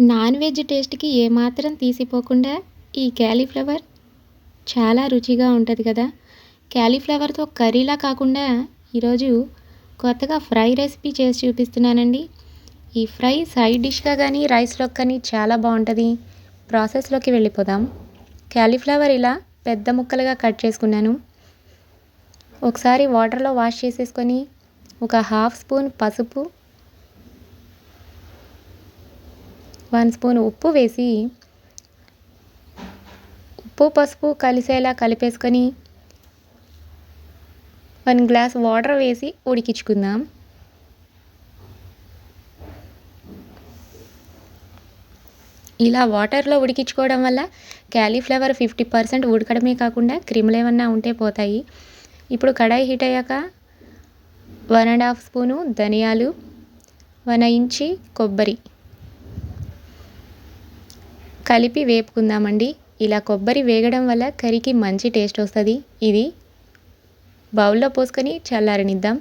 Non veg టేస్ట్కి ఏమాత్రం తీసిపోకుండా ఈ క్యాలీఫ్లవర్ చాలా రుచిగా ఉంటుంది కదా. క్యాలీఫ్లవర్తో కర్రీలా కాకుండా ఈరోజు కొత్తగా ఫ్రై రెసిపీ చేసి చూపిస్తున్నానండి. ఈ ఫ్రై సైడ్ డిష్గా కానీ రైస్లో కానీ చాలా బాగుంటుంది. ప్రాసెస్లోకి వెళ్ళిపోదాం. క్యాలీఫ్లవర్ ఇలా పెద్ద ముక్కలుగా కట్ చేసుకున్నాను. ఒకసారి వాటర్లో వాష్ చేసేసుకొని ఒక హాఫ్ స్పూన్ పసుపు వన్ స్పూన్ ఉప్పు వేసి ఉప్పు పసుపు కలిసేలా కలిపేసుకొని వన్ గ్లాస్ వాటర్ వేసి ఉడికించుకుందాం. ఇలా వాటర్లో ఉడికించుకోవడం వల్ల క్యాలీఫ్లవర్ ఫిఫ్టీ పర్సెంట్ ఉడకడమే కాకుండా క్రిములు ఏమన్నా ఉంటే పోతాయి. ఇప్పుడు కడాయి హీట్ అయ్యాక వన్ అండ్ హాఫ్ స్పూను ధనియాలు వన్ ఇంచి కొబ్బరి. కలిపి వేపుకుందామండి. ఇలా కొబ్బరి వేగడం వల్ల కర్రీకి మంచి టేస్ట్ వస్తుంది. ఇది బౌల్లో పోసుకొని చల్లారనిద్దాం.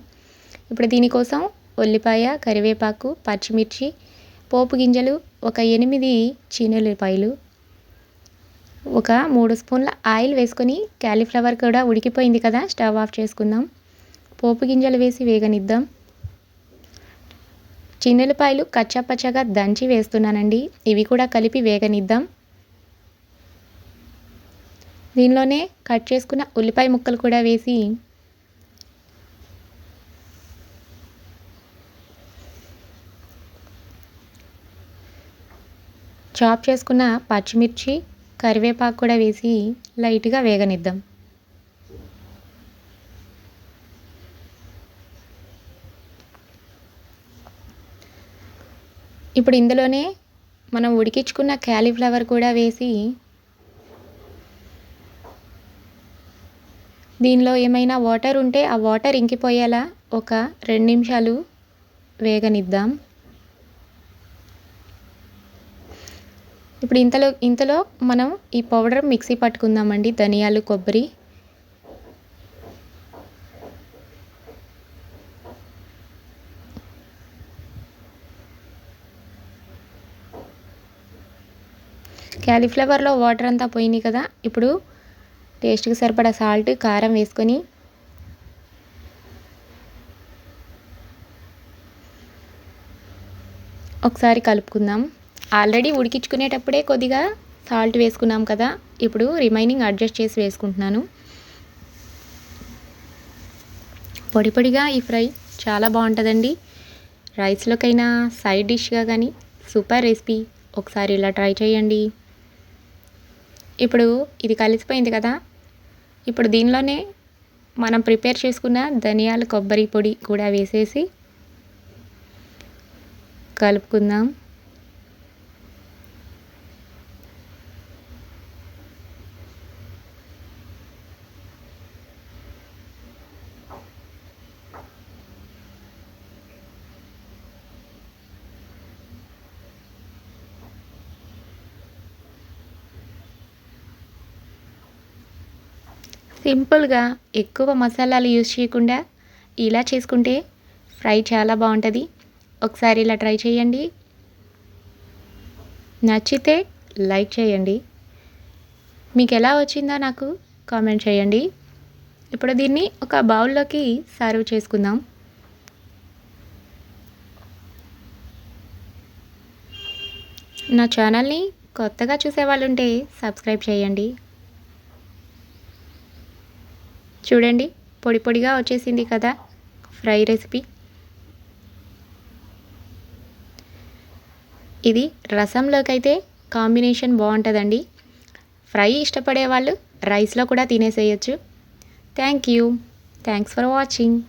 ఇప్పుడు దీనికోసం ఉల్లిపాయ కరివేపాకు పచ్చిమిర్చి పోపు గింజలు ఒక ఎనిమిది చీనుల్లిపాయలు ఒక మూడు స్పూన్ల ఆయిల్ వేసుకొని క్యాలీఫ్లవర్ కూడా ఉడికిపోయింది కదా స్టవ్ ఆఫ్ చేసుకుందాం. పోపు గింజలు వేసి వేగనిద్దాం. చిన్నెలపాయలు కచ్చాపచ్చగా దంచి వేస్తున్నానండి. ఇవి కూడా కలిపి వేగనిద్దాం. దీనిలోనే కట్ చేసుకున్న ఉల్లిపాయ ముక్కలు కూడా వేసి చాప్ చేసుకున్న పచ్చిమిర్చి కరివేపాకు కూడా వేసి లైట్గా వేగనిద్దాం. ఇప్పుడు ఇందులోనే మనం ఉడికించుకున్న క్యాలీఫ్లవర్ కూడా వేసి దీనిలో ఏమైనా వాటర్ ఉంటే ఆ వాటర్ ఇంకిపోయేలా ఒక రెండు నిమిషాలు వేగనిద్దాం. ఇప్పుడు ఇంతలో ఇంతలో మనం ఈ పౌడర్ మిక్సీ పట్టుకుందామండి ధనియాలు కొబ్బరి. క్యాలీఫ్లవర్లో వాటర్ అంతా పోయినాయి కదా ఇప్పుడు టేస్ట్కి సరిపడా సాల్ట్ కారం వేసుకొని ఒకసారి కలుపుకుందాం. ఆల్రెడీ ఉడికించుకునేటప్పుడే కొద్దిగా సాల్ట్ వేసుకున్నాం కదా ఇప్పుడు రిమైనింగ్ అడ్జస్ట్ చేసి వేసుకుంటున్నాను. పొడి పొడిగా ఈ ఫ్రై చాలా బాగుంటుందండి. రైస్లోకైనా సైడ్ డిష్గా కానీ సూపర్ రెసిపీ. ఒకసారి ఇలా ట్రై చేయండి. ఇప్పుడు ఇది కలిసిపోయింది కదా. ఇప్పుడు దీనిలోనే మనం ప్రిపేర్ చేసుకున్న ధనియాల కొబ్బరి పొడి కూడా వేసేసి కలుపుకుందాం. సింపుల్గా ఎక్కువ మసాలాలు యూజ్ చేయకుండా ఇలా చేసుకుంటే ఫ్రై చాలా బాగుంటుంది. ఒకసారి ఇలా ట్రై చేయండి. నచ్చితే లైక్ చేయండి. మీకు ఎలా వచ్చిందో నాకు కామెంట్ చేయండి. ఇప్పుడు దీన్ని ఒక బౌల్లోకి సర్వ్ చేసుకుందాం. నా ఛానల్ని కొత్తగా చూసేవాళ్ళుంటే సబ్స్క్రైబ్ చేయండి. చూడండి పొడి పొడిగా వచ్చేసింది కదా ఫ్రై రెసిపీ. ఇది రసంలోకైతే కాంబినేషన్ బాగుంటుందండి. ఫ్రై ఇష్టపడే వాళ్ళు రైస్లో కూడా తినేసేయచ్చు. Thank you. Thanks for watching.